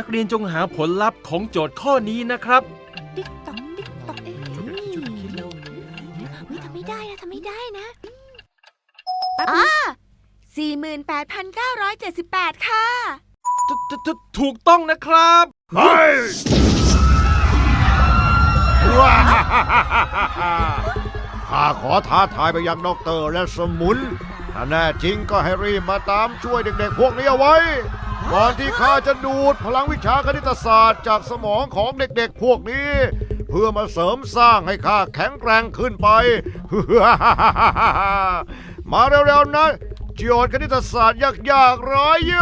นักเรียนจงหาผลลัพธ์ของโจทย์ข้อนี้นะครับ ติ๊กตอกติ๊กตอกเอ๊ะเฮ้ยทำไม่ได้นะทำไม่ได้นะอ่าสี่หมื่นแปดพันเก้าร้อยเจ็ดสิบแปดค่ะ ถถถถูกต้องนะครับ เฮ้ยว้าข้าขอท้าทายไปยังด็อกเตอร์และสมุน ถ้าแน่จริงก็ให้รีบมาตามช่วยเด็กๆพวกนี้เอาไว้ ก่อนที่ข้าจะดูดพลังวิชาคณิตศาสตร์จากสมองของเด็กๆพวกนี้ เพื่อมาเสริมสร้างให้ข้าแข็งแกร่งขึ้นไป มาเร็วๆนะโจทย์คณิตศาสตร์ยากๆร้อยโย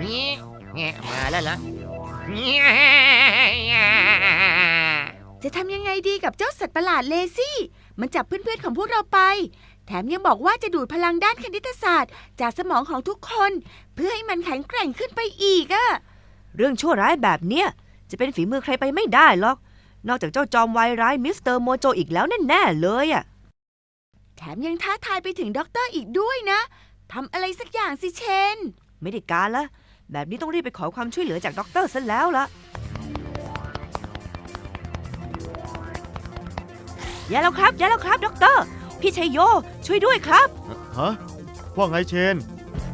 นี่ เนี่ยมาแล้วเหรอจะทำยังไงดีกับเจ้าสัตว์ประหลาดเลซี่ มันจับเพื่อนๆของพวกเราไป แถมยังบอกว่าจะดูดพลังด้านคณิตศาสตร์ จากสมองของทุกคน เพื่อให้มันแข็งแกร่งขึ้นไปอีกอะเรื่องชั่วร้ายแบบเนี้ยจะเป็นฝีมือใครไปไม่ได้หรอก นอกจากเจ้าจอมวายร้ายมิสเตอร์โมโจอีกแล้วแน่ๆเลยอะแถมยังท้าทายไปถึงด็อกเตอร์อีกด้วยนะทำอะไรสักอย่างสิเชน ไม่ได้การละ แบบนี้ต้องรีบไปขอความช่วยเหลือจากด็อกเตอร์ซะแล้วละอย่าแล้วครับอย่าแล้วครับด็อกเตอร์พี่ชัยโย ช่วยด้วยครับ ฮะ ว่าไงเชน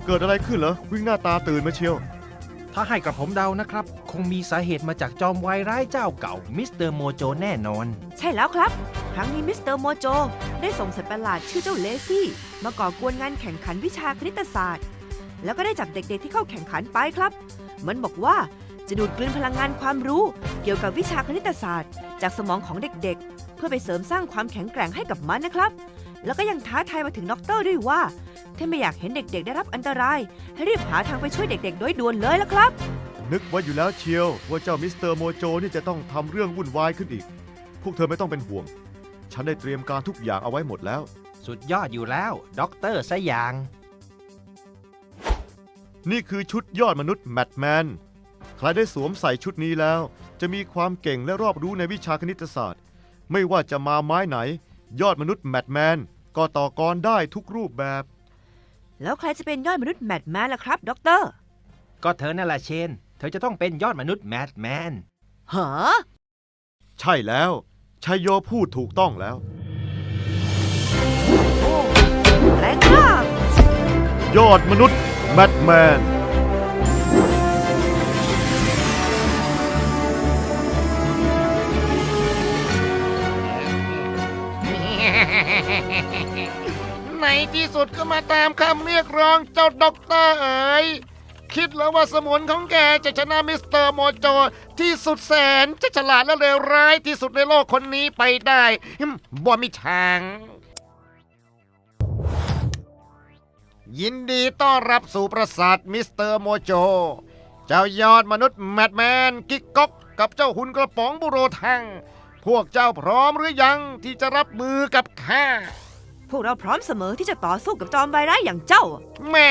เกิดอะไรขึ้นเหรอ วิ่งหน้าตาตื่นมาเชียว ถ้าให้กระผมเดานะครับ คงมีสาเหตุมาจากจอมวายร้ายเจ้าเก่ามิสเตอร์โมโจแน่นอน ใช่แล้วครับ ครั้งนี้มิสเตอร์โมโจ ได้ส่งสัตว์ประหลาดชื่อเจ้าเลซี่ มาก่อกวนงานแข่งขันวิชาคณิตศาสตร์ แล้วก็ได้จับเด็กๆที่เข้าแข่งขันไปครับ มันบอกว่าจะดูดกลืนพลังงานความรู้ เกี่ยวกับวิชาคณิตศาสตร์ จากสมองของเด็กๆ เพื่อไปเสริมสร้างความแข็งแกร่งให้กับมันนะครับ แล้วก็ยังท้าทายมาถึงด็อกเตอร์ด้วยว่า ถ้าไม่อยากเห็นเด็กๆ ได้รับอันตราย ให้รีบหาทางไปช่วยเด็กๆ โดยด่วนเลยละครับ นึกไว้อยู่แล้วเชียวว่าเจ้ามิสเตอร์โมโจนี่จะต้องทำเรื่องวุ่นวายขึ้นอีก พวกเธอไม่ต้องเป็นห่วง ฉันได้เตรียมการทุกอย่างเอาไว้หมดแล้ว สุดยอดอยู่แล้ว ด็อกเตอร์ซะอย่าง นี่คือชุดยอดมนุษย์แมทแมน ใครได้สวมใส่ชุดนี้แล้ว จะมีความเก่งและรอบรู้ในวิชาคณิตศาสตร์ ไม่ว่าจะมาไม้ไหน ยอดมนุษย์แมทแมน ก็ต่อกรได้ทุกรูปแบบ แล้วใครจะเป็นยอดมนุษย์แมทแมนล่ะครับด็อกเตอร์ก็เธอนั่นแหละเชน เธอจะต้องเป็นยอดมนุษย์แมดแมน หาใช่แล้วชัยโยพูดถูกต้องแล้ว แรงมาก ยอดมนุษย์ แมทแมนในที่สุดก็มาตามคำเรียกร้องเจ้าด็อกเตอร์เอ๋ยคิดแล้วว่าสมุนของแกจะชนะมิสเตอร์โมโจที่สุดแสนจะฉลาดและเลวร้ายที่สุดในโลกคนนี้ไปได้ฮึ่มบ่มีทาง ยินดีต้อนรับสู่ปราสาทมิสเตอร์โมโจ เจ้ายอดมนุษย์แมดแมนกิกก๊อกกับเจ้าหุ่นกระป๋องบุโรทัง พวกเจ้าพร้อมหรือยังที่จะรับมือกับข้า พวกเราพร้อมเสมอที่จะต่อสู้กับจอมวายร้ายอย่างเจ้า แหม่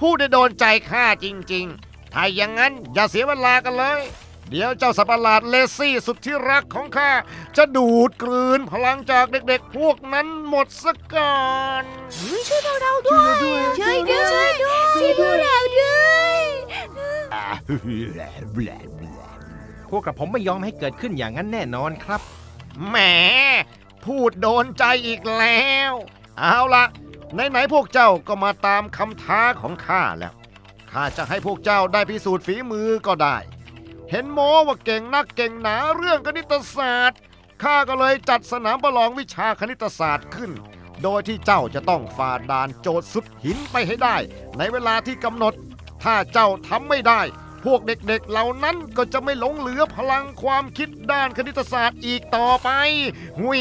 พูดได้โดนใจข้าจริงๆ ถ้าอย่างนั้นอย่าเสียเวลากันเลย เดี๋ยวเจ้าสัตว์ประหลาดเลซี่สุดที่รักของข้าจะดูดกลืนพลังจากเด็กๆ พวกนั้นหมดซะก่อนช่วยเราด้วยช่วยด้วยช่วยด้วยช่วยพวกเราด้วยพวกกระผมไม่ยอมให้เกิดขึ้นอย่างนั้นแน่นอนครับ แหม พูดโดนใจอีกแล้ว เอาละไหนๆพวกเจ้าก็มาตามคำท้าของข้าแล้วข้าจะให้พวกเจ้าได้พิสูจน์ฝีมือก็ได้ เห็นโมว่าเก่งนักเก่งหนาเรื่องคณิตศาสตร์ ข้าก็เลยจัดสนามประลองวิชาคณิตศาสตร์ขึ้น โดยที่เจ้าจะต้องฝ่าด่านโจทย์สุดหินไปให้ได้ ในเวลาที่กำหนด ถ้าเจ้าทำไม่ได้ พวกเด็กๆเหล่านั้นก็จะไม่หลงเหลือพลังความคิดด้านคณิตศาสตร์อีกต่อไปหุย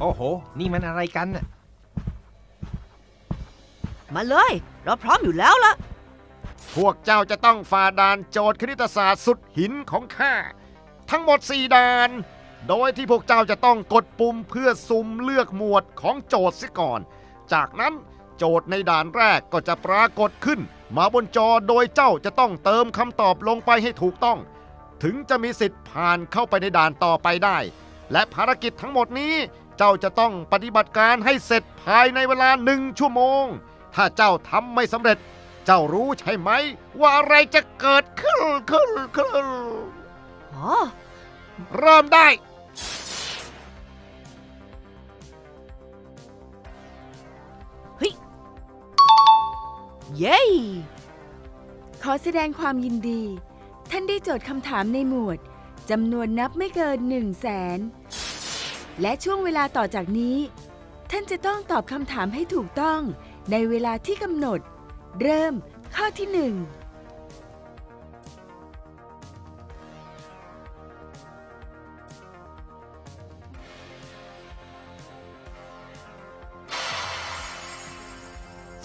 โอ้โห นี่มันอะไรกันน่ะ มาเลย เราพร้อมอยู่แล้วละพวกเจ้าจะต้องฝ่าด่านโจทย์คณิตศาสตร์สุดหินของข้า ทั้งหมด 4ด่าน โดยที่พวกเจ้าจะต้องกดปุ่มเพื่อสุ่มเลือกหมวดของโจทย์เสียก่อน จากนั้นโจทย์ในด่านแรกก็จะปรากฏขึ้น มาบนจอโดยเจ้าจะต้องเติมคำตอบลงไปให้ถูกต้อง ถึงจะมีสิทธิ์ผ่านเข้าไปในด่านต่อไปได้ และภารกิจทั้งหมดนี้ เจ้าจะต้องปฏิบัติการให้เสร็จภายในเวลาหนึ่งชั่วโมง ถ้าเจ้าทำไม่สำเร็จ เจ้ารู้ใช่ไหม ว่าอะไรจะเกิดขึ้นขึ้นขึ้นอ๋อ เริ่มได้ เย้ ขอแสดงความยินดี ท่านได้โจทย์คำถามในหมวดจำนวนนับไม่เกิน1 0 0 0 0แสนและช่วงเวลาต่อจากนี้ ท่านจะต้องตอบคำถามให้ถูกต้อง ในเวลาที่กำหนด เริ่มข้อที่หนึ่ง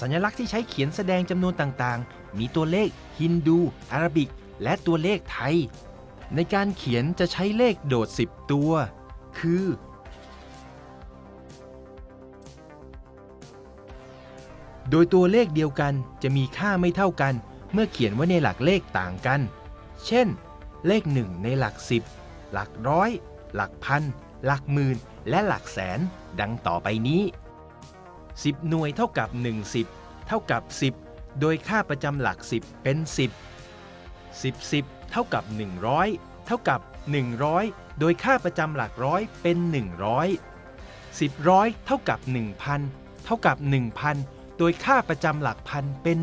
สัญลักษณ์ที่ใช้เขียนแสดงจำนวนต่างๆ มีตัวเลขฮินดู อาราบิก และตัวเลขไทย ในการเขียนจะใช้เลขโดด 10 ตัว คือ ยตัวเลขเดียวกันจะมีค่าไม่เท่ากัน เมื่อเขียนไว้ในหลักเลขต่างกัน เช่น เลข 1 ในหลัก 10 หลักร้อย หลักพัน หลักหมื่น และหลักแสน ดังต่อไปนี้ 10 หน่วยเท่ากับ 1 10 เท่ากับ 10 โดยค่าประจำหลัก 10 เป็น 10 10 10 เท่ากับ 100 เท่ากับ 100 โดยค่าประจำหลักร้อยเป็น 100 10ร้อยเท่ากับ 1,000 เท่ากับ 1,000 โดยค่าประจำหลักพันเป็น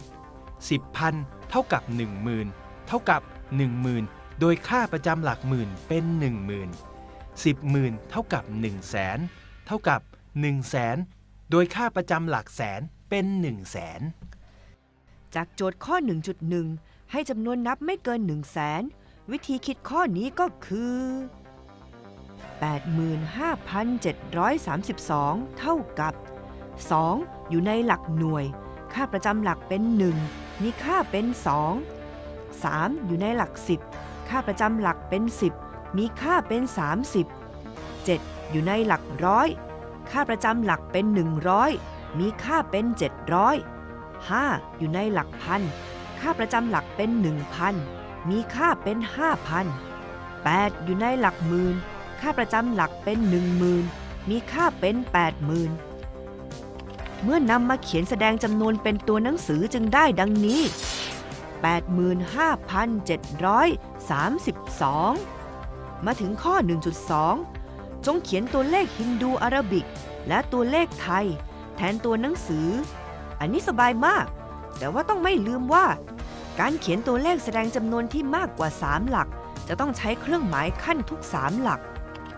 1,000 10พันเท่ากับ 10,000 เท่ากับ 10,000 โดยค่าประจำหลักหมื่นเป็น 10,000 10หมื่นเท่ากับ 1 0 0 0 0แสนเท่ากับ 1 0 0 0 0แสนโดยค่าประจำหลักแสนเป็น 1 0 0 0 0แสนจากโจทย์ข้อ 1.1 ให้จำนวนนับไม่เกิน 1 0 0 0 0แสนวิธีคิดข้อนี้ก็คือ 85,732 เท่ากับ 2 อยู่ในหลักหน่วย ค่าประจำหลักเป็น 1 มีค่าเป็น 2 3 อยู่ในหลัก 10 ค่าประจำหลักเป็น 10 มีค่าเป็น 30 7 อยู่ในหลักร้อยค่าประจำหลักเป็น 100 มีค่าเป็น 700 5 อยู่ในหลักพันค่าประจำหลักเป็น 1,000 มีค่าเป็น 5,000 8 อยู่ในหลักหมื่นค่าประจำหลักเป็น 10,000 มีค่าเป็น 80,000 เมื่อนำมาเขียนแสดงจำนวนเป็นตัวหนังสือจึงได้ดังนี้ 85,732 มาถึงข้อ 1.2 จงเขียนตัวเลขฮินดูอาราบิก และตัวเลขไทย แทนตัวหนังสือ อันนี้สบายมาก แต่ว่าต้องไม่ลืมว่า การเขียนตัวเลขแสดงจำนวนที่มากกว่า 3 หลัก จะต้องใช้เครื่องหมายขั้นทุก 3 หลัก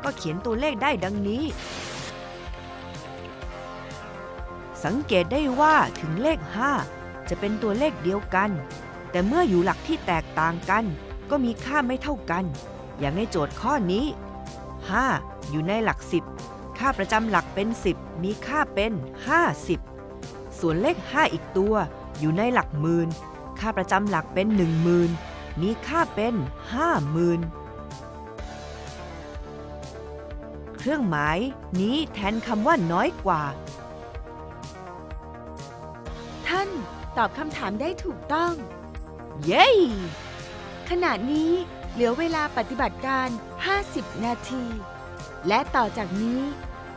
ก็เขียนตัวเลขได้ดังนี้ สังเกตได้ว่าถึงเลข 5 จะเป็นตัวเลขเดียวกัน แต่เมื่ออยู่หลักที่แตกต่างกัน ก็มีค่าไม่เท่ากัน อย่างในโจทย์ข้อนี้ 5 อยู่ในหลัก 10 ค่าประจำหลักเป็น 10 มีค่าเป็น 50 ส่วนเลข 5 อีกตัว อยู่ในหลักหมื่นค่าประจำหลักเป็น 10,000 มีค่าเป็น 50,000เครื่องหมายนี้แทนคำว่าน้อยกว่า ตอบคำถามได้ถูกต้อง เย้ ขณะนี้เหลือเวลาปฏิบัติการ 50 นาที และต่อจากนี้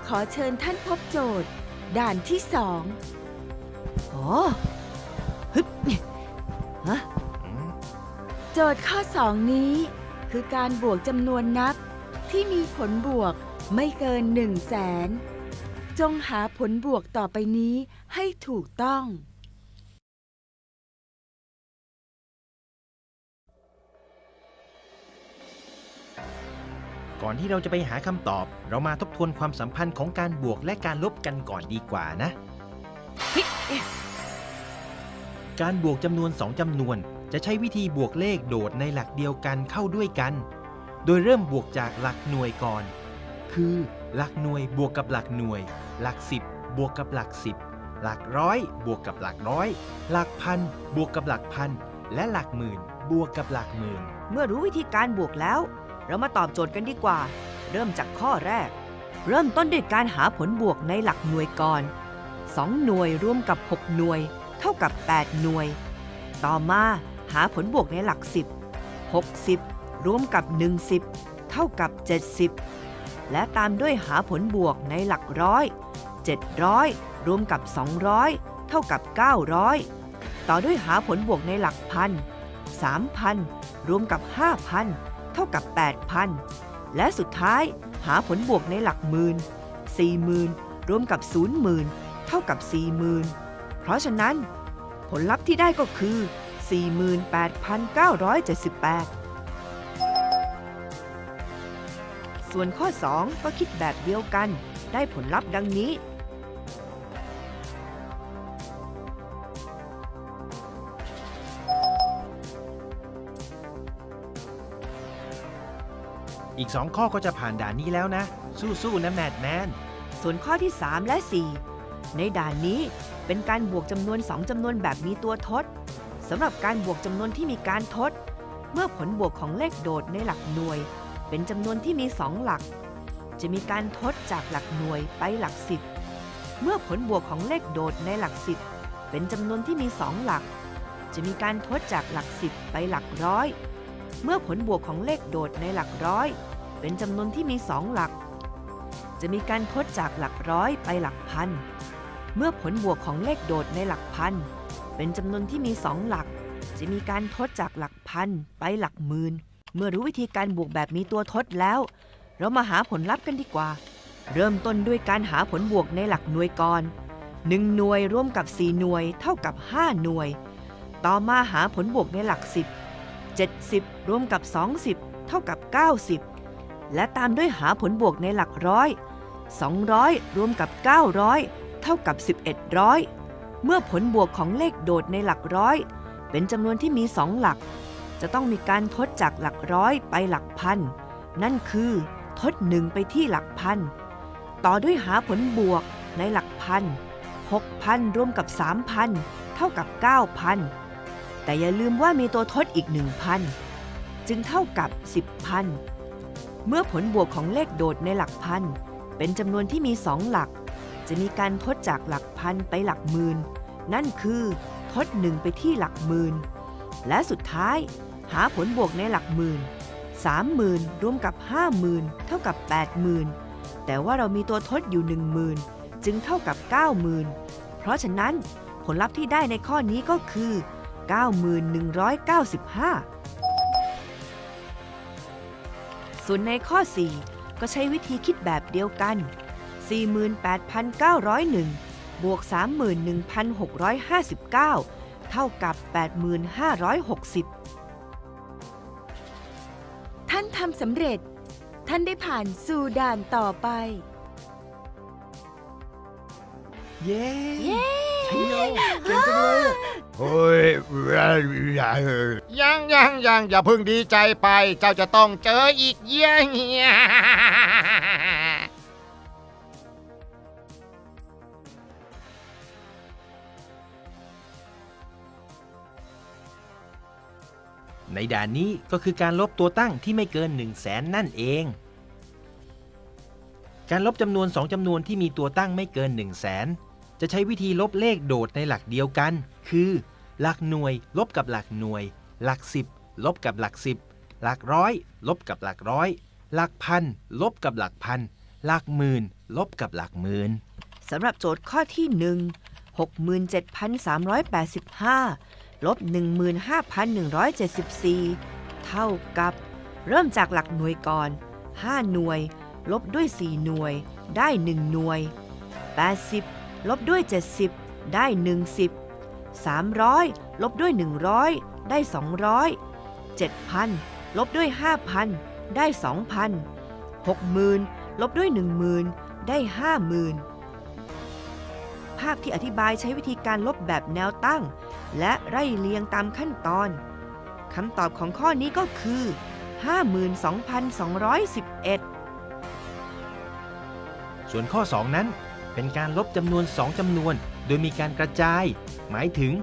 ขอเชิญท่านพบโจทย์ ด่านที่สองอ๋อฮึบฮะโจทย์ข้อ 2 นี้ คือการบวกจำนวนนับที่มีผลบวกไม่เกิน1 0 0 0 0แสนจงหาผลบวกต่อไปนี้ให้ถูกต้อง ก่อนที่เราจะไปหาคำตอบ เรามาทบทวนความสัมพันธ์ของการบวกและการลบกันก่อนดีกว่านะ การบวกจำนวน 2จำนวน จะใช้วิธีบวกเลขโดดในหลักเดียวกันเข้าด้วยกัน โดยเริ่มบวกจากหลักหน่วยก่อน คือหลักหน่วยบวกกับหลักหน่วย หลัก 10 บวกกับหลัก 10 หลักร้อยบวกกับหลักร้อย หลักพันบวกกับหลักพัน และหลักหมื่นบวกกับหลักหมื่น เมื่อรู้วิธีการบวกแล้ว เรามาตอบโจทย์กันดีกว่า เริ่มจากข้อแรก เริ่มต้นด้วยการหาผลบวกในหลักหน่วยก่อน 2 หน่วยรวมกับ 6 หน่วย เท่ากับ 8 หน่วย ต่อมาหาผลบวกในหลัก 10 60 รวมกับ 10 เท่ากับ 70 และตามด้วยหาผลบวกในหลักร้อย700 รวมกับ 200 เท่ากับ 900 ต่อด้วยหาผลบวกในหลักพัน3,000 รวมกับ 5,000 เท่ากับ 8,000 และสุดท้ายหาผลบวกในหลักหมื่น40,000 รวมกับ00,000 เท่ากับ 40,000 เพราะฉะนั้น ผลลัพธ์ที่ได้ก็คือ 48,978 ส่วนข้อ 2 ก็คิดแบบเดียวกัน ได้ผลลัพธ์ดังนี้ อีกสองข้อก็จะผ่านด่านนี้แล้วนะ สู้ๆนะแมดแมน ส่วนข้อที่ 3 และ 4 ในด่านนี้เป็นการบวกจำนวน 2จำนวนแบบมีตัวทดสำหรับการบวกจำนวนที่มีการทด เมื่อผลบวกของเลขโดดในหลักหน่วย เป็นจำนวนที่มี 2 หลัก จะมีการทดจากหลักหน่วยไปหลัก10เมื่อผลบวกของเลขโดดในหลัก10เป็นจำนวนที่มี 2 หลัก จะมีการทดจากหลัก10ไปหลักร้อย เมื่อผลบวกของเลขโดดในหลักร้อย เป็นจำนวนที่มี2หลัก จะมีการทดจากหลักร้อยไปหลักพัน เมื่อผลบวกของเลขโดดในหลักพัน เป็นจำนวนที่มีสองหลัก จะมีการทดจากหลักพันไปหลักหมื่น เมื่อรู้วิธีการบวกแบบมีตัวทดแล้ว เรามาหาผลลัพธ์กันดีกว่า เริ่มต้นด้วยการหาผลบวกในหลักหน่วยก่อน1หน่วยร่วมกับ 4 หน่วยเท่ากับ 5 หน่วย ต่อมาหาผลบวกในหลัก 10 70 รวมกับ 20 เท่ากับ 90 และตามด้วยหาผลบวกในหลักร้อย 200 รวมกับ 900 เท่ากับ 1100 เมื่อผลบวกของเลขโดดในหลักร้อย เป็นจำนวนที่มี 2 หลัก จะต้องมีการทดจากหลักร้อยไปหลักพัน นั่นคือทด1ไปที่หลักพัน ต่อด้วยหาผลบวกในหลักพัน 6,000 รวมกับ 3,000 เท่ากับ 9,000 แต่อย่าลืมว่ามีตัวทดอีก 1,000 จึงเท่ากับ 10,000 เมื่อผลบวกของเลขโดดในหลักพัน เป็นจำนวนที่มี2หลัก จะมีการทดจากหลักพันไปหลักหมื่น นั่นคือทด1ไปที่หลักหมื่น และสุดท้าย หาผลบวกในหลักหมื่น30,000รวมกับ50,000เท่ากับ80,000แต่ว่าเรามีตัวทดอยู่10,000จึงเท่ากับ90,000เพราะฉะนั้นผลลัพธ์ที่ได้ในข้อนี้ก็คือ 9195 ส่วนในข้อ 4 ก็ใช้วิธีคิดแบบเดียวกัน 48,901 บวก 31,659 เท่ากับ 8,560 ท่านทำสำเร็จ ท่านได้ผ่านสู่ด่านต่อไป เย้ เย้ เที่ยวเก่งจังเลยอะเฮ้ยยังยังยังอย่าเพิ่งดีใจไป เจ้าจะต้องเจออีกเยี่ยงในด่านนี้ก็คือการลบตัวตั้งที่ไม่เกิน 1 0 0 0 0แสนนั่นเอง การลบจำนวน 2จำนวนที่มีตัวตั้งไม่เกิน 1 0 0 0 0แสน จะใช้วิธีลบเลขโดดในหลักเดียวกัน คือ หลักหน่วยลบกับหลักหน่วย หลัก 10 ลบกับหลัก 10 หลักร้อยลบกับหลักร้อย หลักพันลบกับหลักพัน หลักหมื่นลบกับหลักหมื่นสำหรับโจทย์ข้อที่ 1 67,385 ลบ 15,174 เท่ากับ เริ่มจากหลักหน่วยก่อน 5 หน่วย ลบด้วย 4 หน่วย ได้ 1 หน่วย 80 ลบด้วย 70 ได้ 10 300 ลบด้วย 100 ได้ 200 7,000 ลบด้วย 5,000 ได้ 2,000 60,000 ลบด้วย 10,000 ได้ 50,000 ภาพที่อธิบายใช้วิธีการลบแบบแนวตั้ง และไล่เรียงตามขั้นตอนคำตอบของข้อนี้ก็คือ 52,211 ส่วนข้อ 2 นั้น เป็นการลบจำนวน 2จำนวน โดยมีการกระจาย หมายถึง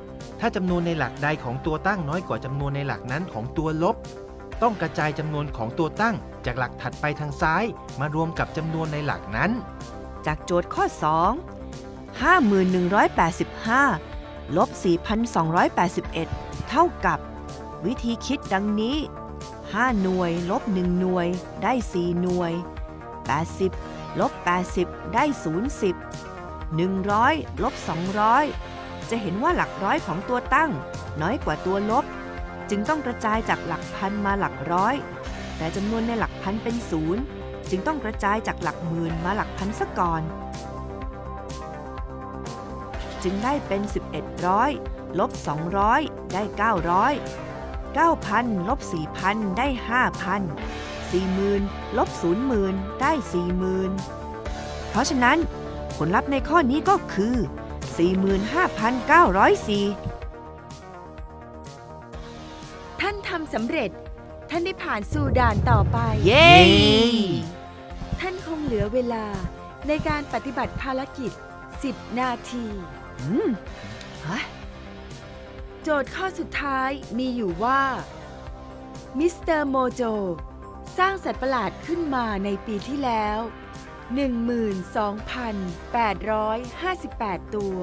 ถ้าจำนวนในหลักใดของตัวตั้งน้อยกว่าจำนวนในหลักนั้นของตัวลบ ต้องกระจายจำนวนของตัวตั้ง จากหลักถัดไปทางซ้าย มารวมกับจำนวนในหลักนั้น จากโจทย์ข้อ 2 5185 ลบ 4,281 เท่ากับ วิธีคิดดังนี้ 5 หน่วย ลบ 1 หน่วย ได้ 4 หน่วย 80 ลบ 80 ได้ 0 10 100 ลบ 200 จะเห็นว่าหลักร้อยของตัวตั้ง น้อยกว่าตัวลบ จึงต้องกระจายจากหลักพันมาหลักร้อย แต่จำนวนในหลักพันเป็นศูนย์จึงต้องกระจายจากหลักหมื่นมาหลักพันซะก่อน จึงได้เป็น 1100 ลบ 200 ได้ 900 9,000 ลบ 4,000 ได้ 5,000 40,000 ลบ00,000 ได้ 40,000 เพราะฉะนั้นผลลัพธ์ในข้อนี้ก็คือ 45,904 ท่านทำสำเร็จ ท่านได้ผ่านสู่ด่านต่อไป เย้ ท่านคงเหลือเวลาในการปฏิบัติภารกิจ 10 นาทีอืมเฮ้ยโจทย์ข้อสุดท้ายมีอยู่ว่า มิสเตอร์โมโจ สร้างสัตว์ประหลาดขึ้นมาในปีที่แล้ว 12,858 ตัว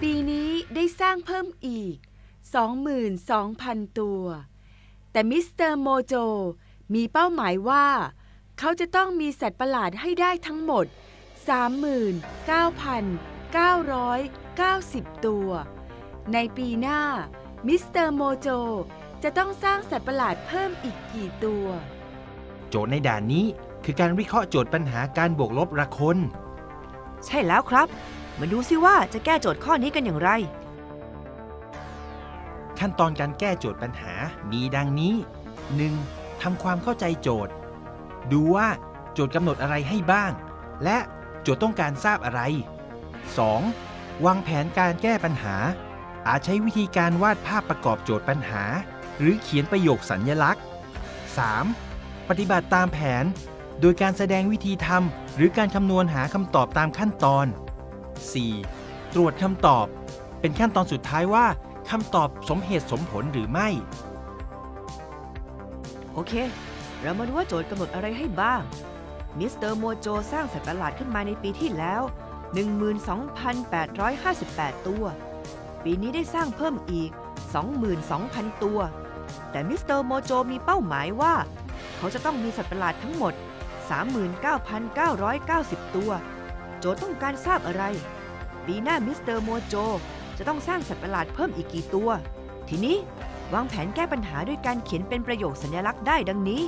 ปีนี้ได้สร้างเพิ่มอีก 22,000 ตัว แต่มิสเตอร์โมโจมีเป้าหมายว่า เขาจะต้องมีสัตว์ประหลาดให้ได้ทั้งหมด 39,990 ตัว ในปีหน้ามิสเตอร์โมโจจะต้องสร้างสัตว์ประหลาดเพิ่มอีกกี่ตัว จทย์ในด่านนี้คือการวิเคราะห์โจทย์ปัญหาการบวกลบระคน ใช่แล้วครับ มาดูซิว่าจะแก้โจทย์ข้อนี้กันอย่างไร ขั้นตอนการแก้โจทย์ปัญหามีดังนี้ 1. ทำความเข้าใจโจทย์ ดูว่าโจทย์กำหนดอะไรให้บ้าง และโจทย์ต้องการทราบอะไร 2. วางแผนการแก้ปัญหา อาจใช้วิธีการวาดภาพประกอบโจทย์ปัญหา หรือเขียนประโยคสัญญลักษณ์ 3. ปฏิบัติตามแผน โดยการแสดงวิธีทำหรือการคำนวณหาคำตอบตามขั้นตอน 4. ตรวจคำตอบ เป็นขั้นตอนสุดท้ายว่าคำตอบสมเหตุสมผลหรือไม่ โอเค เรามาดูว่าโจทย์กำหนดอะไรให้บ้าง มิสเตอร์โมโจสร้างสัตว์ประหลาดขึ้นมาในปีที่แล้ว 12,858 ตัว ปีนี้ได้สร้างเพิ่มอีก 22,000 ตัว แต่มิสเตอร์โมโจมีเป้าหมายว่า เขาจะต้องมีสัตว์ประหลาดทั้งหมด 39,990 ตัว โจต้องการทราบอะไร ปีหน้ามิสเตอร์โมโจ จะต้องสร้างสัตว์ประหลาดเพิ่มอีกกี่ตัว ทีนี้วางแผนแก้ปัญหาด้วยการเขียนเป็นประโยคสัญลักษณ์ได้ดังนี้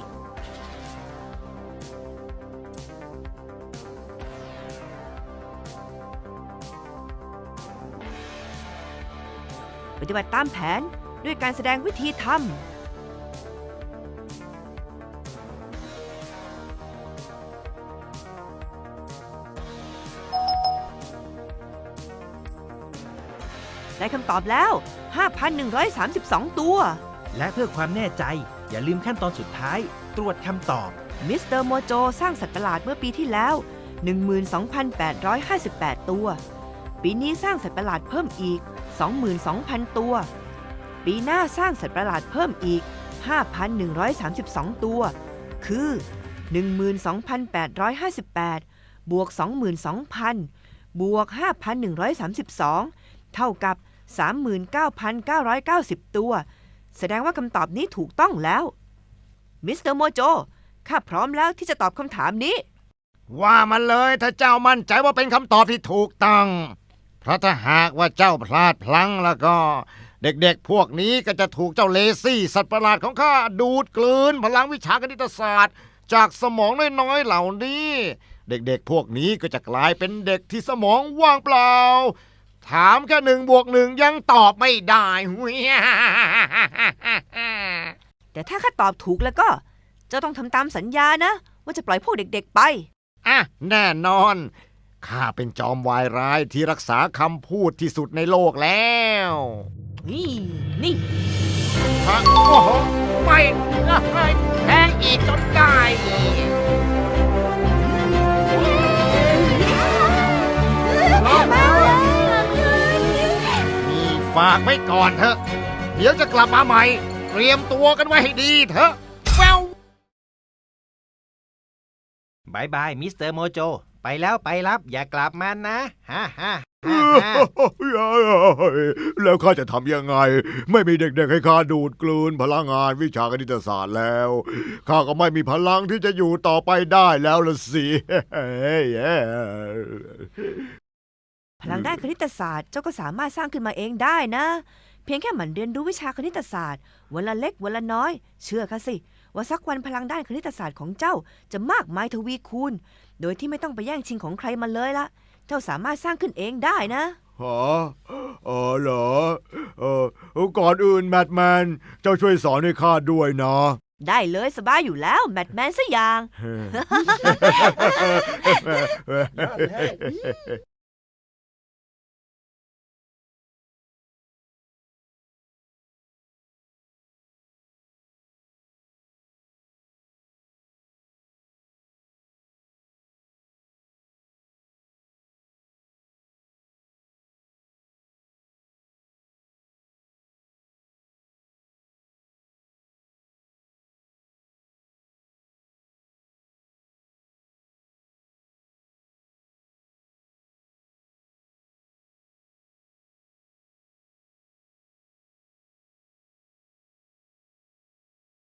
ปฏิบัติตามแผนด้วยการแสดงวิธีทำ ได้คำตอบแล้ว 5,132 ตัว และเพื่อความแน่ใจ อย่าลืมขั้นตอนสุดท้าย ตรวจคำตอบ มิสเตอร์โมโจสร้างสัตว์ประหลาดเมื่อปีที่แล้ว 12,858 ตัว ปีนี้สร้างสัตว์ประหลาดเพิ่มอีก 22,000 ตัว ปีหน้าสร้างสัตว์ประหลาดเพิ่มอีก 5,132 ตัว คือ 12,858 บวก 22,000 บวก 5,132 เท่ากับ 39,990 ตัว แสดงว่าคำตอบนี้ถูกต้องแล้ว มิสเตอร์โมโจ ข้าพร้อมแล้วที่จะตอบคำถามนี้ ว่ามันเลยถ้าเจ้ามั่นใจว่าเป็นคำตอบที่ถูกต้อง เพราะถ้าหากว่าเจ้าพลาดพลั้งแล้วก็ เด็กๆ พวกนี้ก็จะถูกเจ้าเลซี่สัตว์ประหลาดของข้าดูดกลืนพลังวิชาคณิตศาสตร์ จากสมองน้อยๆเหล่านี้ เด็กๆ พวกนี้ก็จะกลายเป็นเด็กที่สมองว่างเปล่า ถามแค่หนึ่งบวกหนึ่งยังตอบไม่ได้แต่ถ้าข้าตอบถูกแล้วก็เจ้าต้องทำตามสัญญานะ ว่าจะปล่อยพวกเด็กๆไป อะ แน่นอน ข้าเป็นจอมวายร้ายที่รักษาคำพูดที่สุดในโลกแล้ว นี่นี่ฮะโอ้โหไม่ไม่แพ้อีกจนได้มี ฝากไว้ก่อนเถอะ เดี๋ยวจะกลับมาใหม่ เตรียมตัวกันไว้ให้ดีเถอะแววบายบายมิสเตอร์โมโจไปไปแล้วไปรับอย่ากลับมานะฮ่าฮ่าฮ่าฮ่าแล้วข้าจะทำยังไง ไม่มีเด็กๆให้ข้าดูดกลืนพลังงานวิชาคณิตศาสตร์แล้วข้าก็ไม่มีพลังที่จะอยู่ต่อไปได้แล้วละสิ พลังด้านคณิตศาสตร์เจ้าก็สามารถสร้างขึ้นมาเองได้นะ เพียงแค่หมั่นเรียนรู้วิชาคณิตศาสตร์วันละเล็กวันละน้อย เชื่อค่ะสิ ว่าสักวันพลังด้านคณิตศาสตร์ของเจ้าจะมากมายทวีคูณ โดยที่ไม่ต้องไปแย่งชิงของใครมาเลยละเจ้าสามารถสร้างขึ้นเองได้นะฮะเออเหรอ เออก่อนอื่นแมทแมน เจ้าช่วยสอนให้ข้าด้วยนะ ได้เลยสบายอยู่แล้วแมทแมนสัอย่างเยอะเลย